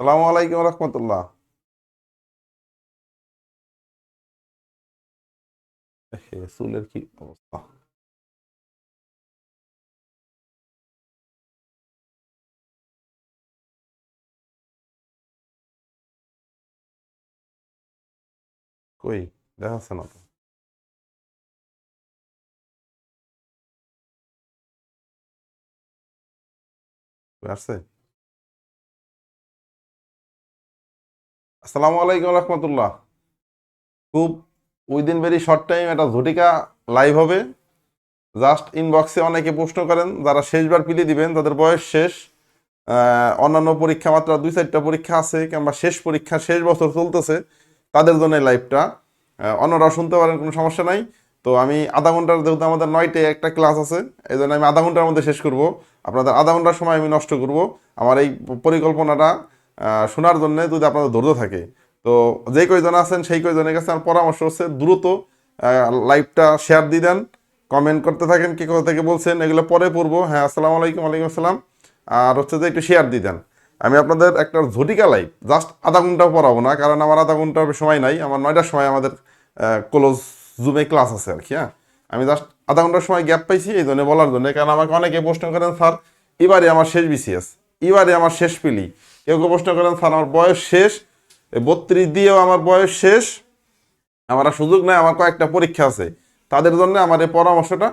সালামু আলাইকুম রহমতুল্লাহ চুলের কি অবস্থা কই দেখাচ্ছে না তো কই আসছে আসসালামু আলাইকুম রহমতুল্লাহ। খুব উইদিন ভেরি শর্ট টাইম একটা ঝটিকা লাইভ হবে। জাস্ট ইনবক্সে অনেকে প্রশ্ন করেন যারা শেষবার পিলি দিবেন তাদের বয়স শেষ। অন্যান্য পরীক্ষা মাত্র দুই চারটা পরীক্ষা আছে কিংবা শেষ পরীক্ষা শেষ বছর চলতেছে তাদের জন্য লাইভটা আহ, অন্যরাও শুনতে পারেন কোনো সমস্যা নাই। তো আমি আধা ঘণ্টার যেহেতু আমাদের নয়টে একটা ক্লাস আছে এই জন্য আমি আধা ঘণ্টার মধ্যে শেষ করব। আপনাদের আধা ঘণ্টার সময় আমি নষ্ট করব। আমার এই পরিকল্পনাটা শোনার জন্য যদি আপনাদের ধৈর্য থাকে। তো যেই কয়জন আছেন, সেই কয়জনের কাছে আমার পরামর্শ হচ্ছে দ্রুত লাইভটা শেয়ার দিয়ে দেন কমেন্ট করতে থাকেন, কে কোথা থেকে বলছেন, এগুলো পরে পড়ব। হ্যাঁ আসসালামু আলাইকুম, ওয়ালাইকুম আসসালাম। আর হচ্ছে যে একটু শেয়ার দিয়ে দেন। আমি আপনাদের একটা ঝটিকা লাইভ জাস্ট আধা ঘন্টাও পড়াবো না, কারণ আমার আধা ঘণ্টার সময় নাই, আমার নয়টার সময় আমাদের ক্লোজ জুমে ক্লাস আছে আর কি হ্যাঁ। আমি জাস্ট আধা ঘণ্টার সময় গ্যাপ পাইছি, এই জন্য বলার জন্য, কারণ আমাকে অনেকে প্রশ্ন করেন, স্যার, এবারে আমার শেষ বিসিএস এবারে আমার শেষ পিলি। কেউ কেউ প্রশ্ন করেন, স্যার, আমার বয়স শেষ? বত্রিশ দিয়েও আমার বয়স শেষ। আমার আর সুযোগ নেই, আমার কয়েকটা পরীক্ষা আছে। তাদের জন্য আমার এই পরামর্শটা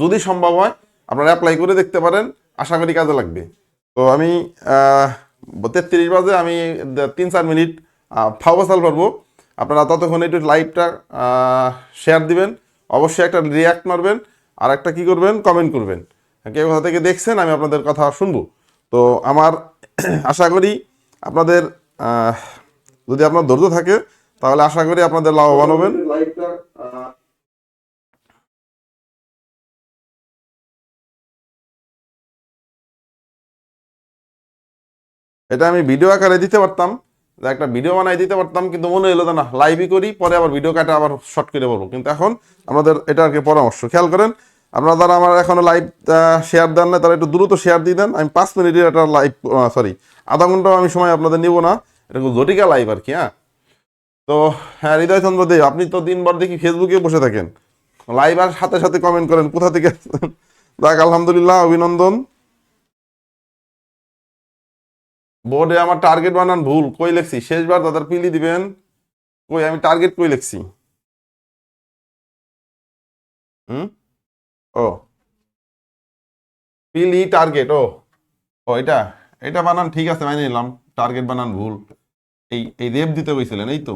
যদি সম্ভব হয়, আপনারা অ্যাপ্লাই করে দেখতে পারেন। আশা করি কাজে লাগবে। তো আমি তেত্রিশ বাজে, আমি তিন চার মিনিট ফাওয়াসাল পারব আপনারা ততক্ষণ একটু লাইভটা শেয়ার দিবেন। অবশ্যই একটা রিয়াক্ট মারবেন। আর একটা কী করবেন? কমেন্ট করবেন। কেউ কোথা থেকে দেখছেন, আমি আপনাদের কথা শুনব। তো আমার আশা করি আপনাদের যদি আপনার ধৈর্য থাকে, তাহলে আশা করি আপনাদের লাভবান হবেন। এটা আমি ভিডিও আকারে দিতে পারতাম একটা ভিডিও বানাই দিতে পারতাম, কিন্তু মনে হলো না লাইভই করি, পরে আবার ভিডিও কাটে আবার শর্ট করে বলব। কিন্তু এখন আমাদের এটা আর কি পরামর্শ। খেয়াল করেন আপনারা যারা আমার এখনও লাইভ শেয়ার দেন না তারা একটু দ্রুত শেয়ার দিয়ে দেন। আমি পাঁচ মিনিটের একটা লাইভ সরি আধা ঘন্টাও আমি সময় আপনাদের নিব না। এটা জটিকা লাইভ আর কি হ্যাঁ? তো হ্যাঁ হৃদয়চন্দ্র দেব, আপনি তো দিনভর দেখি ফেসবুকে বসে থাকেন। লাইভ আর সাথে সাথে কমেন্ট করেন, কোথা থেকে? যাক, আলহামদুলিল্লাহ, অভিনন্দন। বোর্ডে আমার টার্গেট বানান ভুল, কই লেখছি? শেষবার দাদার পিলি দিবেন। কই, আমি টার্গেট কই লেখছি? হুম? ও। পিলি টার্গেট ও। ও, এটা এটা বানান, ঠিক আছে, মাইনে নিলাম। টার্গেট বানান, ভুল। এই এই রেপ দিতে গেছিলেন এই তো।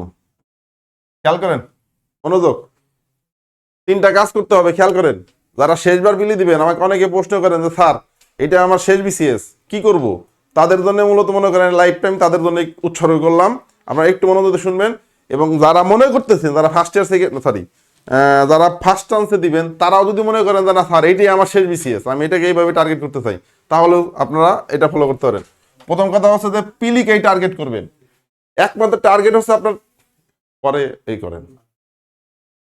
খেয়াল করেন, মনোযোগ। তিনটা কাজ করতে হবে, খেয়াল করেন। যারা শেষবার বিলি দিবেন, আমাকে অনেকে প্রশ্ন করেন যে, স্যার, এটা আমার শেষ বিসিএস কি করব? তাদের জন্য মূলত মনে করেন লাইফ টাইম তাদের জন্য উৎসর্গ করলাম। আপনারা একটু মনোযোগ শুনবেন। এবং যারা মনে করতেছেন, যারা ফার্স্ট ইয়ার সেকেন্ড সরি যারা ফার্স্ট চান্সে দিবেন, তারাও যদি মনে করেন যে, না, স্যার এইটাই আমার শেষ বিসিএস আমি এটাকে এইভাবে টার্গেট করতে চাই, তাহলেও আপনারা এটা ফলো করতে পারেন। প্রথম কথা হচ্ছে যে, পিলিকেই টার্গেট করবেন। একমাত্র টার্গেট হচ্ছে আপনার, পরে এই করেন।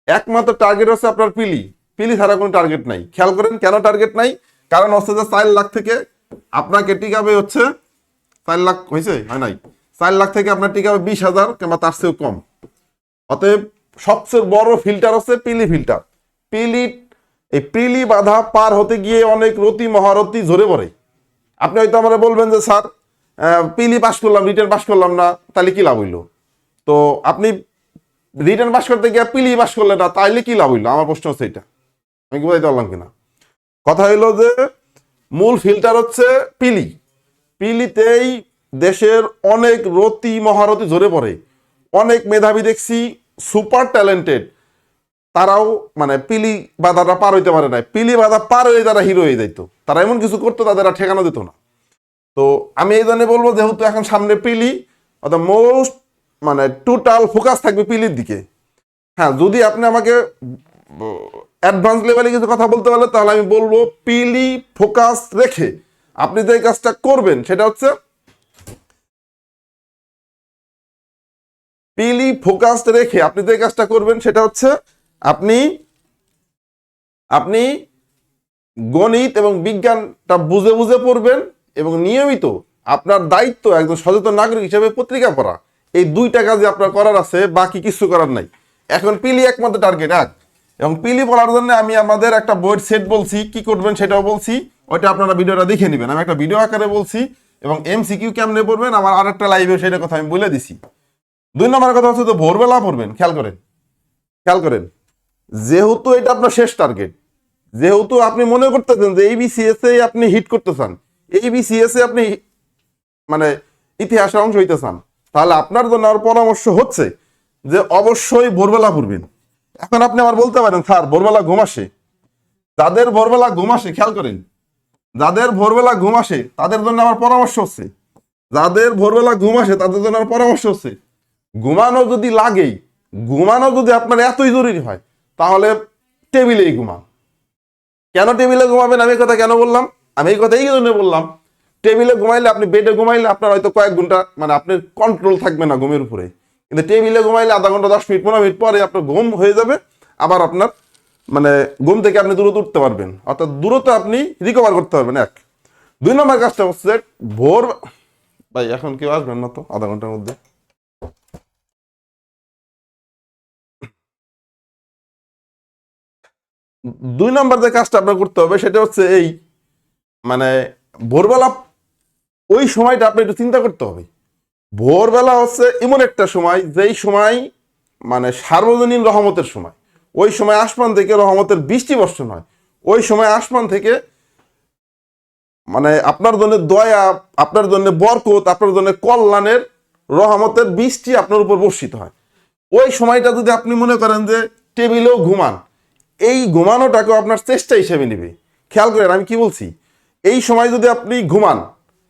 একমাত্র টার্গেট হচ্ছে আপনার পিলি। পিলি ছাড়া কোনো টার্গেট নাই। খেয়াল করেন কেন টার্গেট নাই? কারণ হচ্ছে যে, চার লাখ থেকে আপনাকে টিকাবে হচ্ছে, চার লাখ হয়েছে? হয় নাই। চার লাখ থেকে আপনার টিকাবে বিশ হাজার, কিংবা তার চেয়েও কম। অতএব সবচেয়ে বড় ফিল্টার হচ্ছে পিলি ফিল্টার পিলি, এই পিলি বাধা পার হতে গিয়ে অনেক রতি মহারতি ঝরে পড়ে। আপনি হয়তো আমরা বলবেন যে, স্যার পিলি পাস করলাম রিটার্ন পাস করলাম না তাহলে কি লাভ হইল? তো আপনি রিটার্ন পাস করতে গিয়ে পিলি পাস করলেন না, তাইলে কি লাভ হইল? আমার প্রশ্ন হচ্ছে এটা আমি কি বুঝাইতে পারলাম কিনা? কথা হইল যে, মূল ফিল্টার হচ্ছে পিলি। পিলিতেই দেশের অনেক রতি মহারতি ঝরে পড়ে। অনেক মেধাবী দেখছি সুপার ট্যালেন্টেড, তারাও মানে পিলি বাধাটা পার হইতে পারে না পিলি বাধা পার হয়ে তারা হিরো হয়ে যাইতো, তারা এমন কিছু করতো তাদের আর ঠেকানো দিত না। তো আমি এই জন্য বলব যেহেতু এখন সামনে পিলি, অর্থাৎ মোস্ট মানে টোটাল ফোকাস থাকবে পিলির দিকে। হ্যাঁ যদি আপনি আমাকে অ্যাডভান্স লেভেলে কিছু কথা বলতে পারলে তাহলে আমি বলব পিলি ফোকাস রেখে আপনি যে কাজটা করবেন, সেটা হচ্ছে পিলি ফোকাস রেখে আপনি যে কাজটা করবেন সেটা হচ্ছে আপনি আপনি গণিত এবং বিজ্ঞানটা বুঝে বুঝে পড়বেন এবং নিয়মিত আপনার দায়িত্ব একজন সচেতন নাগরিক হিসেবে পত্রিকা পড়া। এই দুইটা কাজে আপনার করার আছে, বাকি কিছু করার নাই। এখন পিলি একমাত্র টার্গেট এক। এবং পিলি বলার জন্য আমি আমাদের একটা বইয়ের সেট বলছি, কি করবেন সেটাও বলছি। ওইটা আপনারা ভিডিওটা দেখে নেবেন। আমি একটা ভিডিও আকারে বলছি এবং এমসিকিউ কেমনে পড়বেন, আমার আরেকটা লাইভে সেটা কথা আমি বলে দিছি। দুই নম্বর কথা হচ্ছে তো ভোরবেলা পড়বেন, খেয়াল করেন খেয়াল করেন। যেহেতু এটা আপনার শেষ টার্গেট যেহেতু আপনি মনে করতেছেন যে এই বিসিএস এ আপনি হিট করতে চান এই বিসিএস এ আপনি মানে ইতিহাসের অংশ হইতে চান, তাহলে আপনার জন্য আমার পরামর্শ হচ্ছে যে অবশ্যই ভোরবেলা পড়বেন। এখন আপনি আমার বলতে পারেন, স্যার, ভোরবেলা ঘুম আসে। যাদের ভোরবেলা ঘুম আসে, খেয়াল করেন, যাদের ভোরবেলা ঘুম আসে, তাদের জন্য আমার পরামর্শ হচ্ছে। যাদের ভোরবেলা ঘুম আসে, তাদের জন্য আমার পরামর্শ হচ্ছে। ঘুমানো যদি লাগেই, ঘুমানো যদি আপনার এতই জরুরি হয়, তাহলে টেবিলেই ঘুমান। কেন টেবিলে ঘুমাবেন? আমি কথা কেন বললাম? আমি এই কথা এই জন্য বললাম, টেবিলে ঘুমাইলে আপনি বেডে ঘুমাইলে আপনার হয়তো কয়েক ঘণ্টা মানে আপনার কন্ট্রোল থাকবে না ঘুমের উপরে। কিন্তু টেবিলে ঘুমাইলে আধা ঘণ্টা, দশ মিনিট, পনেরো মিনিট পরে আপনার ঘুম হয়ে যাবে, আবার আপনার মানে ঘুম থেকে আপনি দূরত উঠতে পারবেন। অর্থাৎ দূরত্ব আপনি রিকভার করতে পারবেন, এক। দুই নম্বর কাজটা হচ্ছে ভোর, ভাই এখন কেউ আসবেন না তো, আধা ঘণ্টার মধ্যে? দুই নম্বর যে কাজটা আপনার করতে হবে সেটা হচ্ছে এই মানে ভোরবেলা ওই সময়টা আপনি একটু চিন্তা করতে হবে। ভোরবেলা হচ্ছে এমন একটা সময় যেই সময় মানে সার্বজনীন রহমতের সময়। ওই সময় আসমান থেকে রহমতের বৃষ্টি বর্ষণ হয়। ওই সময় আসমান থেকে মানে আপনার জন্য দয়া, আপনার জন্য বরকত, আপনার জন্য কল্যাণের রহমতের বৃষ্টি আপনার উপর বর্ষিত হয়। ওই সময়টা যদি আপনি মনে করেন যে টেবিলেও ঘুমান এই ঘুমানোটাকেও আপনার চেষ্টা হিসেবে নেবে। খেয়াল করেন, আমি কি বলছি? এই সময় যদি আপনি ঘুমান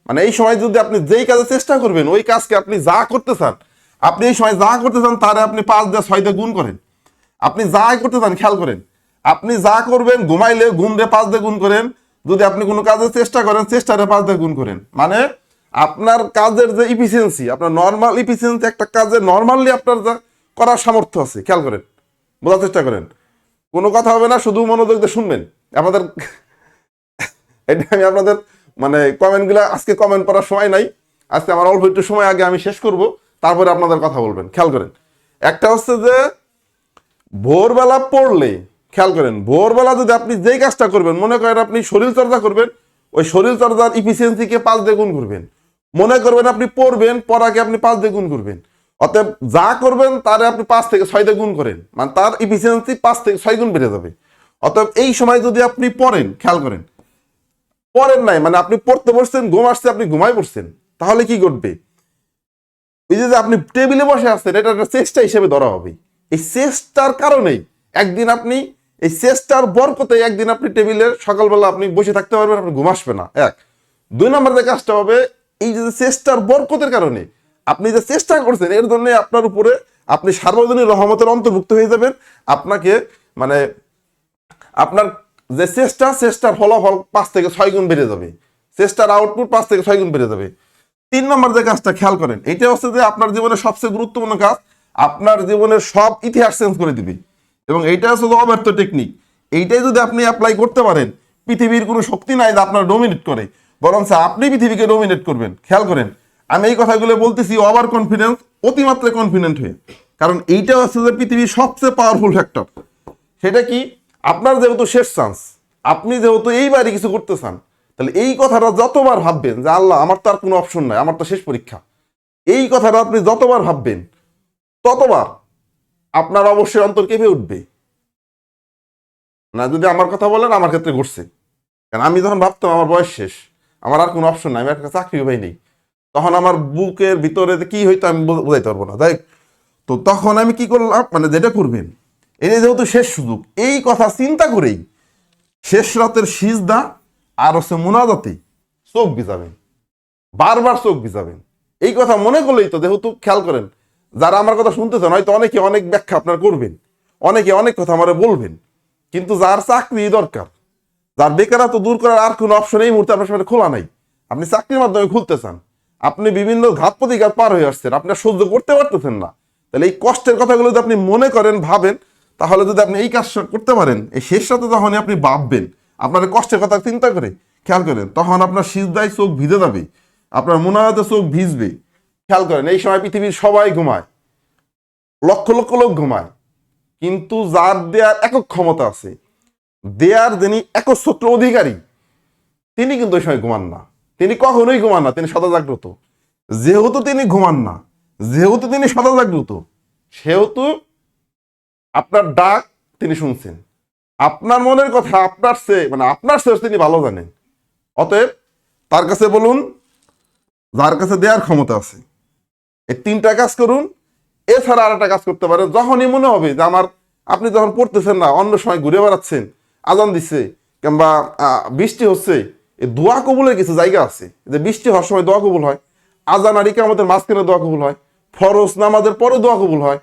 মানে এই সময় যদি আপনি যেই কাজে চেষ্টা করবেন, ওই কাজকে আপনি যা করতে চান, আপনি এই সময় যা করতে চান তারে আপনি পাঁচ দিয়ে ছয় দিয়ে গুণ করেন। আপনি যাই করতে চান, খেয়াল করেন, আপনি যা করবেন, ঘুমাইলে ঘুম দিয়ে পাঁচ দিয়ে গুণ করেন, যদি আপনি কোনো কাজে চেষ্টা করেন, চেষ্টারে পাঁচ দিয়ে গুণ করেন। মানে আপনার কাজের যে ইফিসিয়েন্সি আপনার নর্মাল ইফিসিয়েন্সি একটা কাজে নর্মালি আপনার যা করার সামর্থ্য আছে, খেয়াল করেন, বোঝার চেষ্টা করেন। কোনো কথা হবে না, শুধু মনোযোগ দিয়ে শুনবেন। আমাদের এটা আমি আপনাদের মানে কমেন্টগুলো, আজকে কমেন্ট করার সময় নাই। আজকে আমার অল্প একটু সময় আগে আমি শেষ করব, তারপরে আপনাদের কথা বলবেন। খেয়াল করেন। একটা হচ্ছে যে, ভোরবেলা পড়লে, খেয়াল করেন, ভোরবেলা যদি আপনি যেই কাজটা করবেন, মনে করেন আপনি শরীর চর্চা করবেন, ওই শরীর চর্চার ইফিসিয়েন্সিকে পাঁচ দ্বিগুণ করবেন। মনে করবেন আপনি পড়বেন, পড়াকে আপনি পাঁচ দ্বিগুণ করবেন। অতএব যা করবেন, তার আপনি পাঁচ থেকে ছয় গুণ করেন। মানে তার ইফিসিয়েন্সি পাঁচ থেকে ছয় গুণ বেড়ে যাবে। অতএব এই সময় যদি আপনি পড়েন, খেয়াল করেন, পড়েন নাই মানে আপনি পড়তে বসছেন, ঘুম আসছে, আপনি ঘুমাই পড়ছেন, তাহলে কি ঘটবে? এই যে আপনি টেবিলে বসে আসছেন এটা একটা চেষ্টা হিসেবে ধরা হবে। এই চেষ্টার কারণেই একদিন আপনি, এই চেষ্টার বরকতে একদিন আপনি টেবিলের সকালবেলা আপনি বসে থাকতে পারবেন আপনি ঘুম আসবে না। এক। দুই নম্বর যে কাজটা হবে, এই যে চেষ্টার বরকতের কারণে আপনি যে চেষ্টা করছেন, এর জন্য আপনার উপরে আপনি সার্বজনীন রহমতের অন্তর্ভুক্ত হয়ে যাবেন। আপনাকে মানে আপনার যে চেষ্টা, চেষ্টার ফলাফল পাঁচ থেকে ছয় গুণ বেড়ে যাবে। চেষ্টার আউটপুট পাঁচ থেকে ছয় গুণ বেড়ে যাবে। তিন নম্বর যে কাজটা খেয়াল করেন, এটা হচ্ছে যে আপনার জীবনের সবচেয়ে গুরুত্বপূর্ণ কাজ, আপনার জীবনের সব ইতিহাস চেঞ্জ করে দিবে। এবং এইটা হচ্ছে যে অব্যর্থ টেকনিক এইটাই যদি আপনি অ্যাপ্লাই করতে পারেন, পৃথিবীর কোনো শক্তি নাই যে আপনার ডোমিনেট করে। বরং আপনি পৃথিবীকে ডোমিনেট করবেন। খেয়াল করেন আমি এই কথাগুলো বলতেছি ওভার কনফিডেন্স অতিমাত্রায় কনফিডেন্ট হয়ে। কারণ এইটা হচ্ছে যে পৃথিবীর সবচেয়ে পাওয়ারফুল ফ্যাক্টর সেটা কি? আপনার যেহেতু শেষ চান্স আপনি যেহেতু এইবারই কিছু করতে চান, তাহলে এই কথাটা যতবার ভাববেন যে আল্লাহ, আমার তো আর কোনো অপশন নাই, আমার তো শেষ পরীক্ষা। এই কথাটা আপনি যতবার ভাববেন, ততবার আপনার অবশ্যই অন্তর কেঁপে উঠবে। না যদি আমার কথা বলেন, আমার ক্ষেত্রে ঘটছে। কারণ আমি যখন ভাবতাম আমার বয়স শেষ, আমার আর কোনো অপশন নাই, আমি একটা চাকরি পাই নেই। তখন আমার বুকের ভিতরে কি হইতো আমি বুঝাইতে পারব না। তাই তো তখন আমি কি করলাম মানে যেটা করবেন যে যেহেতু শেষ সুযোগ, এই কথা চিন্তা করেই শেষ রাতের সিজদা আর হচ্ছে মোনাজাতে চোখ ভিজাবেন, বারবার চোখ ভিজাবেন। এই কথা মনে করলেই তো যেহেতু খেয়াল করেন, যারা আমার কথা শুনতেছেন, হয়তো অনেকে অনেক ব্যাখ্যা আপনার করবেন, অনেকে অনেক কথা আমার বলবেন, কিন্তু যার চাকরি দরকার, যার বেকারত্ব দূর করার আর কোনো অপশন এই মুহূর্তে আপনার সামনে খোলা নাই। আপনি চাকরির মাধ্যমে খুলতে চান আপনি বিভিন্ন ঘাত প্রতিঘাত পার হয়ে আসছেন, আপনি সহ্য করতে পারতেছেন না। তাহলে এই কষ্টের কথাগুলো যদি আপনি মনে করেন, ভাবেন, তাহলে যদি আপনি এই কাজটা করতে পারেন, এই শেষ সাথে যখনই আপনি ভাববেন। আপনার কষ্টের কথা চিন্তা করে, খেয়াল করেন, তখন আপনার সিজদায় চোখ ভিজে যাবে, আপনার মুনাজাতে চোখ ভিজবে। খেয়াল করেন, এই সময় পৃথিবীর সবাই ঘুমায়, লক্ষ লক্ষ লোক ঘুমায়, কিন্তু যার দেয়ার একক ক্ষমতা আছে, দেয়ার যিনি একক একচ্ছত্র অধিকারী, তিনি কিন্তু ওই সময় ঘুমান না। তিনি কখনোই ঘুমান না, তিনি সদা জাগ্রত যেহেতু তিনি ঘুমান না, যেহেতু তিনি সদা জাগ্রত সেহেতু আপনার ডাক তিনি শুনছেন। আপনার মনের কথা, আপনার সে মানে আপনার সে তিনি ভালো জানেন। অতএব তার কাছে বলুন, যার কাছে দেওয়ার ক্ষমতা আছে, এই তিনটা কাজ করুন। এছাড়া আর একটা কাজ করতে পারেন। যখনই মনে হবে যে আমার, আপনি যখন পড়তেছেন না, অন্য সময় ঘুরে বেড়াচ্ছেন, আজান দিচ্ছে কিংবা বৃষ্টি হচ্ছে এই দোয়া কবুলের কিছু জায়গা আছে। যে বৃষ্টি হওয়ার সময় দোয়া কবুল হয়। আজান আরিকে আমাদের মাঝখানে দোয়া কবুল হয়। ফরজ নামাজের পরে দোয়া কবুল হয়।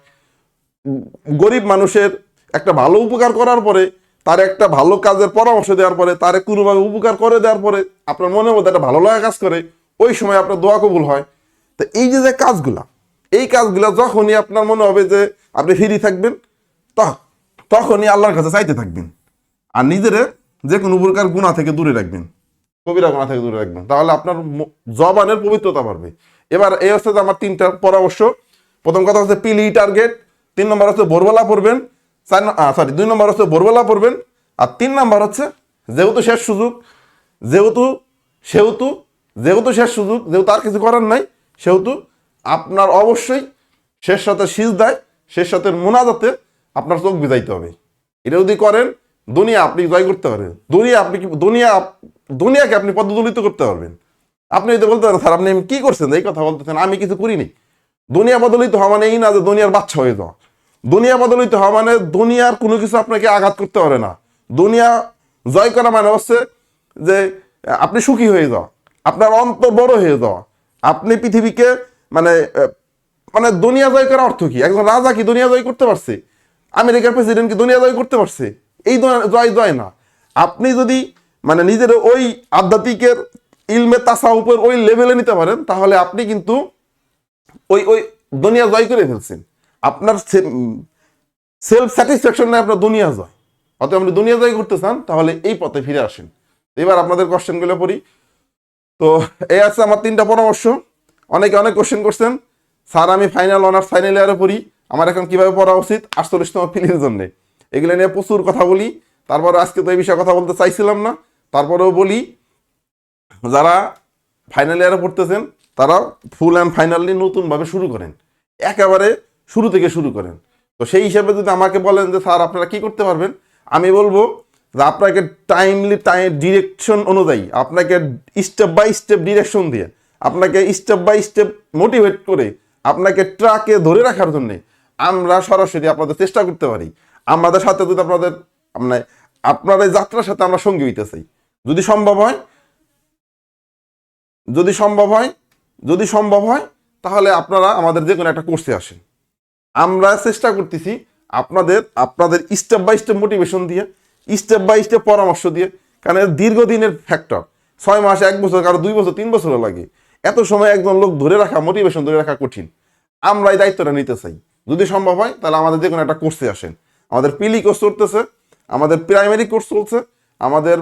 গরিব মানুষের একটা ভালো উপকার করার পরে, তার একটা ভালো কাজের পরামর্শ দেওয়ার পরে, তারে কোনোভাবে উপকার করে দেওয়ার পরে, আপনার মনের মধ্যে একটা ভালো লাগা কাজ করে, ওই সময় আপনার দোয়া কবুল হয়। তো এই যে যে কাজগুলা, এই কাজগুলা যখনই আপনার মনে হবে যে, আপনি ফ্রি থাকবেন তখ- তখনই আল্লাহর কাছে চাইতে থাকবেন। আর নিজের যে কোনো প্রকার গুণা থেকে দূরে রাখবেন। কবিরা গুণা থেকে দূরে রাখবেন। তাহলে আপনার জবানের পবিত্রতা বাড়বে। এবার এই হচ্ছে আমার তিনটা পরামর্শ। প্রথম কথা হচ্ছে পিলি টার্গেট, তিন নম্বর হচ্ছে ভোরবেলা পড়বেন, চার সরি দুই নম্বর হচ্ছে ভোরবেলা পড়বেন, আর তিন নম্বর হচ্ছে যেহেতু শেষ সুযোগ, যেহেতু, সেহেতু, যেহেতু শেষ সুযোগ, যেহেতু আর কিছু করার নাই, সেহেতু আপনার অবশ্যই শেষ সাথে শীষ দেয় শেষ সাথে মোনাজাতে আপনার চোখ বিজাইতে হবে। এটা যদি করেন, দুনিয়া আপনি জয় করতে পারেন। দুনিয়া আপনি কি দুনিয়া দুনিয়াকে আপনি পদদলিত করতে পারবেন। আপনি যদি বলতে পারেন, স্যার, আপনি কি করছেন? এই কথা বলতেছেন, আমি কিছু করিনি। দুনিয়া বদলিত হওয়া মানে এই না যে দুনিয়ার বাচ্চা হয়ে যাওয়া। দুনিয়া বদলিত হওয়া মানে দুনিয়ার কোনো কিছু আপনাকে আঘাত করতে পারে না। দুনিয়া জয় করা মানে হচ্ছে যে আপনি সুখী হয়ে যাওয়া। আপনার অন্তর বড় হয়ে যাওয়া। আপনি পৃথিবীকে মানে মানে দুনিয়া জয় করা অর্থ কি? একজন রাজা কি দুনিয়া জয় করতে পারছে? আমেরিকার প্রেসিডেন্ট কি দুনিয়া জয় করতে পারছে? এই জয় জয় না। আপনি যদি মানে নিজের ওই আধ্যাত্মিকের ইলমে তাসা উপর ওই লেভেলে নিতে পারেন, তাহলে আপনি কিন্তু ওই ওই দুনিয়া জয় করে ফেলছেন। আপনার সেলফ স্যাটিসফ্যাকশন নেই, আপনার দুনিয়া জয়। অতএব আপনি দুনিয়া জয় করতে চান, তাহলে এই পথে ফিরে আসেন। এবার আপনাদের কোশ্চেনগুলো পড়ি। তো, এই আছে আমার তিনটা পরামর্শ। অনেকে অনেক কোশ্চেন করছেন। স্যার, আমি ফাইনাল অনার্স ফাইনাল ইয়ারে পড়ি। আমার এখন কীভাবে পড়া উচিত? আটচল্লিশতম ফিলির জন্যে। এগুলো নিয়ে প্রচুর কথা বলি। তারপর আজকে তো এই বিষয়ে কথা বলতে চাইছিলাম না। তারপরেও বলি, যারা ফাইনাল ইয়ারে পড়তেছেন, তারা ফুল অ্যান্ড ফাইনালি নতুনভাবে শুরু করেন। একেবারে শুরু থেকে শুরু করেন। তো সেই হিসাবে যদি আমাকে বলেন যে, স্যার, আপনারা কি করতে পারবেন? আমি বলব যে, আপনাকে টাইমলি টাইম ডিরেকশন অনুযায়ী আপনাকে স্টেপ বাই স্টেপ ডিরেকশন দিয়ে, আপনাকে স্টেপ বাই স্টেপ মোটিভেট করে, আপনাকে ট্রাকে ধরে রাখার জন্যে আমরা সরাসরি আপনাদের চেষ্টা করতে পারি। আমাদের সাথে যদি আপনাদের মানে আপনার এই যাত্রার সাথে আমরা সঙ্গী হইতে চাই যদি সম্ভব হয়, যদি সম্ভব হয়, যদি সম্ভব হয়, তাহলে আপনারা আমাদের যে কোনো একটা কোর্সে আসেন। আমরা চেষ্টা করতেছি আপনাদের আপনাদের স্টেপ বাই স্টেপ মোটিভেশন দিয়ে স্টেপ বাই স্টেপ পরামর্শ দিয়ে, কারণ এর দীর্ঘদিনের ফ্যাক্টর ছয় মাস, এক বছর, কারও দুই বছর, তিন বছরও লাগে। এত সময় একজন লোক ধরে রাখা মোটিভেশন ধরে রাখা কঠিন। আমরা এই দায়িত্বটা নিতে চাই। যদি সম্ভব হয়, তাহলে আমাদের যে কোনো একটা কোর্সে আসেন। আমাদের পিলি কোর্স চলতেছে, আমাদের প্রাইমারি কোর্স চলছে আমাদের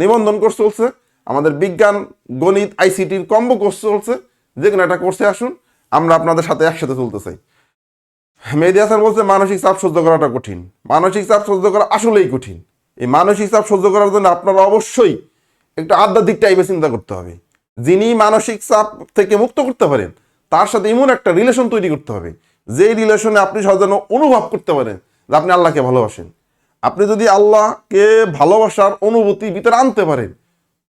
নিবন্ধন কোর্স চলছে, আমাদের বিজ্ঞান, গণিত, আইসিটির কম্বো কোর্স চলছে, যে কোনো একটা কোর্সে আসুন, আমরা আপনাদের সাথে একসাথে চলতে চাই। মেহেদি হাসান বলছে, মানসিক চাপ সহ্য করাটা কঠিন। মানসিক চাপ সহ্য করা আসলেই কঠিন। এই মানসিক চাপ সহ্য করার জন্য আপনারা অবশ্যই একটু আধ্যাত্মিক টাইপে চিন্তা করতে হবে। যিনি মানসিক চাপ থেকে মুক্ত করতে পারেন, তার সাথে এমন একটা রিলেশন তৈরি করতে হবে। যেই রিলেশনে আপনি সহজে অনুভব করতে পারেন, যে আপনি আল্লাহকে ভালোবাসেন। আপনি যদি আল্লাহকে ভালোবাসার অনুভূতি ভিতরে আনতে পারেন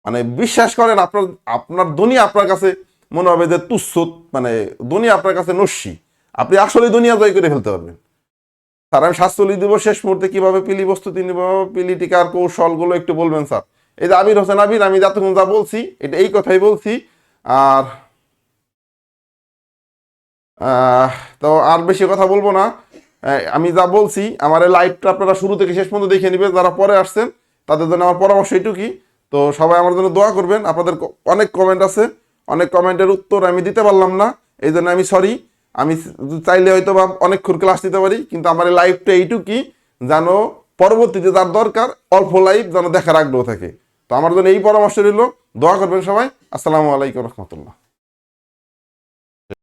মানে বিশ্বাস করেন আপনার আপনার দুনিয়া আপনার কাছে মনে হবে যে তুচ্ছ মানে দুনিয়া আপনার কাছে নস্যি। আপনি আসলে দুনিয়া জয় করে ফেলতে পারবেন। স্যার, আমি স্বাস্থ্যলি দিব শেষ মুহূর্তে, কীভাবে পিলি প্রস্তুতি নিব পিলি টিকার কৌশলগুলো একটু বলবেন, স্যার। এই যে আবির হোসেন আবির আমি যতক্ষণ যা বলছি, এটা এই কথাই বলছি। আর তো আর বেশি কথা বলব না। আমি যা বলছি, আমার এই লাইভটা আপনারা শুরু থেকে শেষ পর্যন্ত দেখে নেবেন, যারা পরে আসছেন, তাদের জন্য আমার পরামর্শ এইটুকুই তো সবাই আমার জন্য দোয়া করবেন, আপনাদের অনেক কমেন্ট আছে, অনেক কমেন্টের উত্তর আমি দিতে পারলাম না এই জন্য আমি সরি আমি চাইলে হয়তো বা অনেকক্ষণ ক্লাস দিতে পারি, কিন্তু আমার এই লাইভটা এইটুকুই, যেন পরবর্তীতে যার দরকার, অল্প লাইভ যেন দেখার আগ্রহ থাকে। তো আমার জন্য এই পরামর্শ রইল, দোয়া করবেন সবাই। আসসালামু আলাইকুম রহমতুল্লাহ।